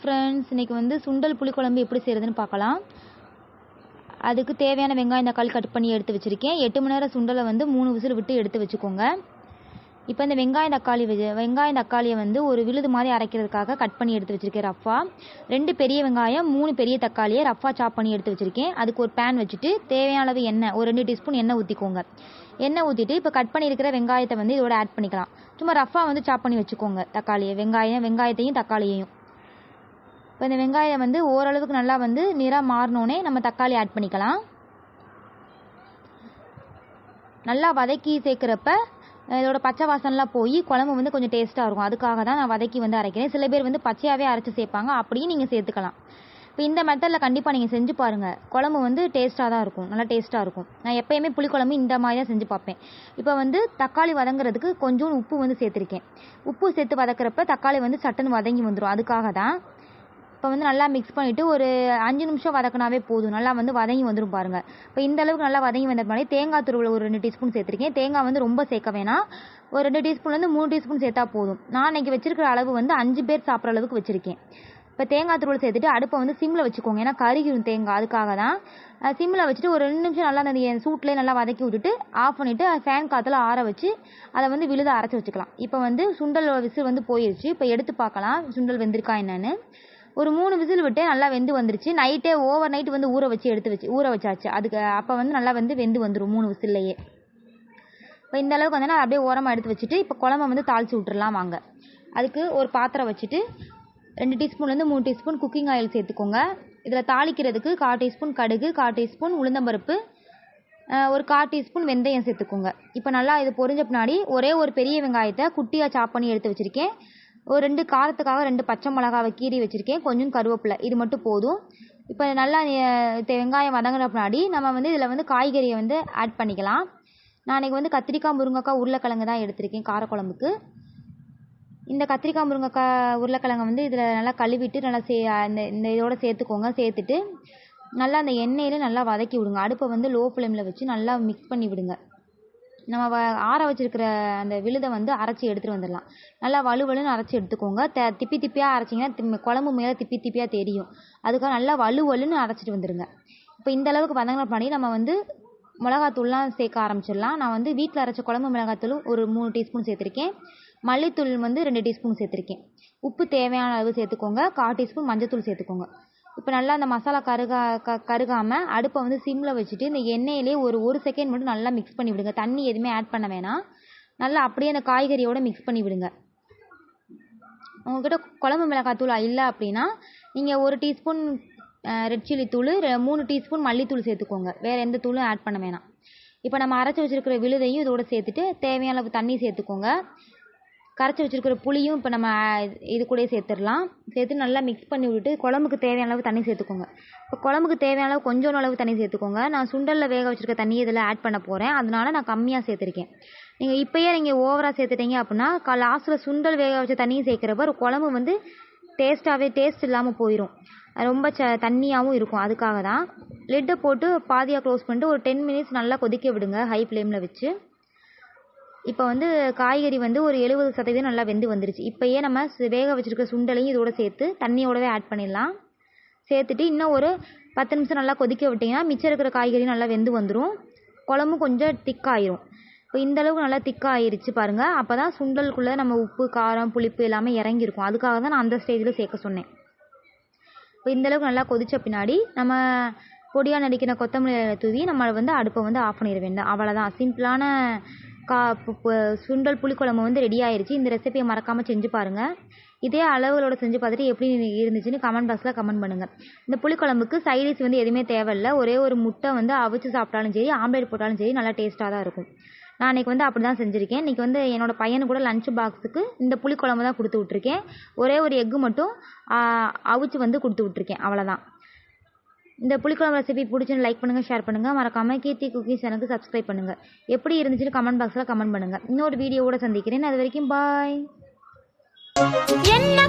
Friends இன்னைக்கு வந்து சுண்டல் புளிக்குழம்பு எப்படி செய்கிறதுன்னு பார்க்கலாம். அதுக்கு தேவையான வெங்காயம் தக்காளி கட் பண்ணி எடுத்து வச்சுருக்கேன். எட்டு மணி நேரம் சுண்டலை வந்து மூணு விசில் விட்டு எடுத்து வச்சுக்கோங்க. இப்போ இந்த வெங்காயம் தக்காளி வெங்காயம் தக்காளியை வந்து ஒரு விழுது மாதிரி அரைக்கிறதுக்காக கட் பண்ணி எடுத்து வச்சுருக்கேன் ரஃபா. ரெண்டு பெரிய வெங்காயம் மூணு பெரிய தக்காளியை ரஃபா சாப் பண்ணி எடுத்து வச்சுருக்கேன். அதுக்கு ஒரு பேன் வச்சுட்டு தேவையான அளவு எண்ணெய் ஒரு ரெண்டு டீஸ்பூன் எண்ணெய் ஊற்றிக்கோங்க எண்ணெய் ஊற்றிட்டு இப்போ கட் பண்ணியிருக்கிற வெங்காயத்தை வந்து இதோட ஆட் பண்ணிக்கலாம். சும்மா ரஃபா வந்து சாப் பண்ணி வச்சுக்கோங்க தக்காளியை வெங்காயம் வெங்காயத்தையும் தக்காளியையும். இப்போ இந்த வெங்காயம் வந்து ஓரளவுக்கு நல்லா வந்து நிறம் மாறினோடனே நம்ம தக்காளி ஆட் பண்ணிக்கலாம். நல்லா வதக்கி சேர்க்குறப்ப இதோட பச்சை வாசனெலாம் போய் குழம்பு வந்து கொஞ்சம் டேஸ்ட்டாக இருக்கும். அதுக்காக தான் நான் வதக்கி வந்து அரைக்கிறேன். சில பேர் வந்து பச்சையாகவே அரைச்சி சேர்ப்பாங்க. அப்படியும் நீங்கள் சேர்த்துக்கலாம். இப்போ இந்த மெத்தடில் கண்டிப்பாக நீங்கள் செஞ்சு பாருங்கள் குழம்பு வந்து டேஸ்ட்டாக தான் இருக்கும். நல்லா டேஸ்ட்டாக இருக்கும். நான் எப்பயுமே புளிக்குழம்பு இந்த மாதிரி தான் செஞ்சு பார்ப்பேன். இப்போ வந்து தக்காளி வதங்குறதுக்கு கொஞ்சம் உப்பு வந்து சேர்த்துருக்கேன். உப்பு சேர்த்து வதக்குறப்ப தக்காளி வந்து சட்டுன்னு வதங்கி வந்துடும் அதுக்காக தான் இப்போ வந்து நல்லா மிக்ஸ் பண்ணிவிட்டு ஒரு அஞ்சு நிமிஷம் வதக்கினாவே போதும். நல்லா வந்து வதங்கி வந்துடும் பாருங்கள் இப்போ இந்த அளவுக்கு நல்லா வதங்கி வந்த மாதிரி தேங்காய் துருவல் ஒரு ரெண்டு டீஸ்பூன் சேர்த்துருக்கேன். தேங்காய் வந்து ரொம்ப சேர்க்க வேணாம். ஒரு ரெண்டு டீஸ்பூன்லேருந்து மூணு டீஸ்பூன் சேர்த்தா போதும். நான் இன்றைக்கி வச்சிருக்கிற அளவு வந்து அஞ்சு பேர் சாப்பிட்ற அளவுக்கு வச்சுருக்கேன். இப்போ தேங்காய் துருவல் சேர்த்துட்டு அடுப்பை வந்து சிம்மில் வச்சுக்கோங்க. ஏன்னா கருகிடும் தேங்காய் அதுக்காக தான். சிம்மில் வச்சுட்டு ஒரு ரெண்டு நிமிஷம் நல்லா அந்த என் சூட்லேயே நல்லா வதக்கி விட்டுட்டு ஆஃப் பண்ணிவிட்டு ஃபேன் காற்றுல ஆற வச்சு அதை வந்து விழுத அரைச்சி வச்சுக்கலாம். இப்போ வந்து சுண்டல் விசில் வந்து போயிடுச்சு இப்போ எடுத்து பார்க்கலாம் சுண்டல் வெந்திருக்கா என்னென்னு. ஒரு மூணு விசில் விட்டு நல்லா வெந்து வந்துருச்சு. நைட்டே ஓவர் நைட் வந்து ஊற வச்சு எடுத்து வச்சு ஊற வச்சாச்சு. அதுக்கு அப்போ வந்து நல்லா வந்து வெந்து வந்துடும் மூணு விசில்லையே. இப்போ இந்த அளவுக்கு வந்து நான் அப்படியே ஓரமாக எடுத்து வச்சுட்டு இப்போ குழம்ப வந்து தாளிச்சு விட்டுறலாம் வாங்க. அதுக்கு ஒரு பாத்திரம் வச்சுட்டு ரெண்டு டீஸ்பூன்லேருந்து மூணு டீஸ்பூன் குக்கிங் ஆயில் சேர்த்துக்கோங்க. இதில் தாளிக்கிறதுக்கு கால் டீஸ்பூன் கடுகு கால் டீஸ்பூன் உளுந்தம்பருப்பு ஒரு கால் டீஸ்பூன் வெந்தயம் சேர்த்துக்கோங்க. இப்போ நல்லா இது பொரிஞ்ச பின்னாடி ஒரே ஒரு பெரிய வெங்காயத்தை குட்டியாக சாப் பண்ணி எடுத்து வச்சுருக்கேன். ஒரு ரெண்டு காரத்துக்காக ரெண்டு பச்சை மிளகாவை கீறி வச்சுருக்கேன். கொஞ்சம் கருவேப்பிலை. இது மட்டும் போதும். இப்போ நல்லா வெங்காயம் வதங்கின பின்னாடி நம்ம வந்து இதில் வந்து காய்கறியை வந்து ஆட் பண்ணிக்கலாம். நான் அன்றைக்கி வந்து கத்திரிக்காய் முருங்கைக்காய் உருளைக்கிழங்கு தான் எடுத்திருக்கேன் காரக்குழம்புக்கு. இந்த கத்திரிக்காய் முருங்கைக்காய் உருளைக்கிழங்க வந்து இதில் நல்லா கழுவிட்டு நல்லா சே இந்த இந்த இதோட சேர்த்துக்கோங்க. சேர்த்துட்டு நல்லா அந்த எண்ணெயில் நல்லா வதக்கி விடுங்க. அடுப்பை வந்து லோ ஃப்ளேமில் வச்சு நல்லா மிக்ஸ் பண்ணி விடுங்க. நம்ம வ ஆற வச்சிருக்கிற அந்த விழுதை வந்து அரைச்சி எடுத்துகிட்டு வந்துடலாம். நல்லா வலுவலுன்னு அரைச்சி எடுத்துக்கோங்க. த திப்பி திப்பியாக அரைச்சிங்கன்னா குழம்பு மேலே திப்பி திப்பியாக தெரியும். அதுக்காக நல்லா வலுவலுன்னு அரைச்சிட்டு வந்துடுங்க இப்போ இந்த அளவுக்கு வதங்கின பின்னாடி நம்ம வந்து மிளகாத்தூள்லாம் சேர்க்க ஆரம்பிச்சிடலாம். நான் வந்து வீட்டில் அரைச்ச குழம்பு மிளகாத்தூள் ஒரு மூணு டீஸ்பூன் சேர்த்துருக்கேன். மல்லித்தூள் வந்து ரெண்டு டீஸ்பூன் சேர்த்துருக்கேன். உப்பு தேவையான அளவு சேர்த்துக்கோங்க. கால் டீஸ்பூன் மஞ்சத்தூள் சேர்த்துக்கோங்க. இப்போ நல்லா அந்த மசாலா கருகா க கருகாமல் அடுப்பை வந்து சிம்மில் வச்சுட்டு இந்த எண்ணெயிலே ஒரு ஒரு செகண்ட் மட்டும் நல்லா மிக்ஸ் பண்ணி விடுங்க. தண்ணி எதுவுமே ஆட் பண்ண வேணாம். நல்லா அப்படியே அந்த காய்கறியோட மிக்ஸ் பண்ணி விடுங்க. உங்ககிட்ட குழம்பு மிளகாத்தூள் இல்லை அப்படின்னா நீங்கள் ஒரு டீஸ்பூன் ரெட் சில்லி தூள் மூணு டீஸ்பூன் மல்லித்தூள் சேர்த்துக்கோங்க. வேறு எந்த தூளும் ஆட் பண்ண வேணாம். இப்போ நம்ம அரைச்சி வச்சுருக்கிற விழுதையும் இதோட சேர்த்துட்டு தேவையான அளவு தண்ணி சேர்த்துக்கோங்க. கரைச்சி வச்சிருக்கிற புளியும் இப்போ நம்ம இது கூடயே சேர்த்துடலாம். சேர்த்து நல்லா மிக்ஸ் பண்ணி விட்டுட்டு குழம்புக்கு தேவையான அளவு தண்ணி சேர்த்துக்கோங்க. இப்போ குழம்புக்கு தேவையான அளவு கொஞ்சோண்டு அளவு தண்ணி சேர்த்துக்கோங்க. நான் சுண்டலில் வேக வச்சிருக்க தண்ணி இதில் ஆட் பண்ண போகிறேன் அதனால நான் கம்மியாக சேர்த்துருக்கேன். நீங்கள் இப்போயே நீங்கள் ஓவராக சேர்த்துட்டீங்க அப்படின்னா லாஸ்ட்டில் சுண்டல் வேக வச்ச தண்ணியும் சேர்க்குறப்ப ஒரு குழம்பு வந்து டேஸ்ட்டாகவே டேஸ்ட் இல்லாமல் போயிடும் அது ரொம்ப ச தண்ணியாகவும் இருக்கும். அதுக்காக தான் லிட்டை போட்டு பாதியாக க்ளோஸ் பண்ணிட்டு ஒரு டென் மினிட்ஸ் நல்லா கொதிக்க விடுங்க ஹை ஃப்ளேமில் வச்சு. இப்போ வந்து காய்கறி வந்து ஒரு எழுபது சதவீதம் நல்லா வெந்து வந்துருச்சு. இப்போயே நம்ம சு- வேக வச்சுருக்க சுண்டலையும் இதோட சேர்த்து தண்ணியோடவே ஆட் பண்ணிடலாம். சேர்த்துட்டு இன்னும் ஒரு பத்து நிமிஷம் நல்லா கொதிக்க விட்டிங்கன்னா மிச்சம் இருக்கிற காய்கறி நல்லா வெந்து வந்துடும் குழம்பும் கொஞ்சம் திக்காயிரும். இப்போ இந்த அளவுக்கு நல்லா திக்காயிருச்சு பாருங்கள் அப்போ தான் சுண்டலுக்குள்ளே நம்ம உப்பு காரம் புளிப்பு எல்லாமே இறங்கியிருக்கும். அதுக்காக தான் நான் அந்த ஸ்டேஜில் சேர்க்க சொன்னேன். இப்போ இந்த அளவுக்கு நல்லா கொதித்த பின்னாடி நம்ம பொடியாக நடிக்கிற கொத்தமல்லி தூவி நம்ம வந்து அடுப்பை வந்து ஆஃப் பண்ணிட வேண்டாம். அவ்வளோதான் சிம்பிளான கா சுண்டல் புளிக்குழம்பு வந்து ரெடி ஆயிருச்சு. இந்த ரெசிபியை மறக்காமல் செஞ்சு பாருங்கள் இதே அளவுகளோடு செஞ்சு பார்த்துட்டு எப்படி இருந்துச்சுன்னு கமெண்ட் பாக்ஸில் கமெண்ட் பண்ணுங்கள் இந்த புளிக்குழம்புக்கு சைடிஷ் வந்து எதுவுமே தேவையில்ல. ஒரே ஒரு முட்டை வந்து அவிச்சு சாப்பிட்டாலும் சரி ஆம்லேட் போட்டாலும் சரி நல்லா டேஸ்ட்டாக தான் இருக்கும். நான் அன்றைக்கி வந்து அப்படி தான் செஞ்சுருக்கேன். இன்றைக்கி வந்து என்னோட பையனுக்கு கூட லஞ்ச் பாக்ஸுக்கு இந்த புளிக்குழம்பு தான் கொடுத்து விட்ருக்கேன் ஒரே ஒரு எக்கு மட்டும் அவிச்சு வந்து கொடுத்து விட்ருக்கேன் அவ்வளோதான் இந்த புளிக்குழம்பு ரெசிபி பிடிச்சுன்னு லைக் பண்ணுங்கள் ஷேர் பண்ணுங்கள் மறக்காமல் கீர்த்தி குக்கீஸ் எனக்கு சப்ஸ்கிரைப் பண்ணுங்கள் எப்படி இருந்துச்சுன்னு கமெண்ட் பாக்ஸில் கமெண்ட் பண்ணுங்கள் இன்னொரு வீடியோவோட சந்திக்கிறேன். அது வரைக்கும் பாய் என்ன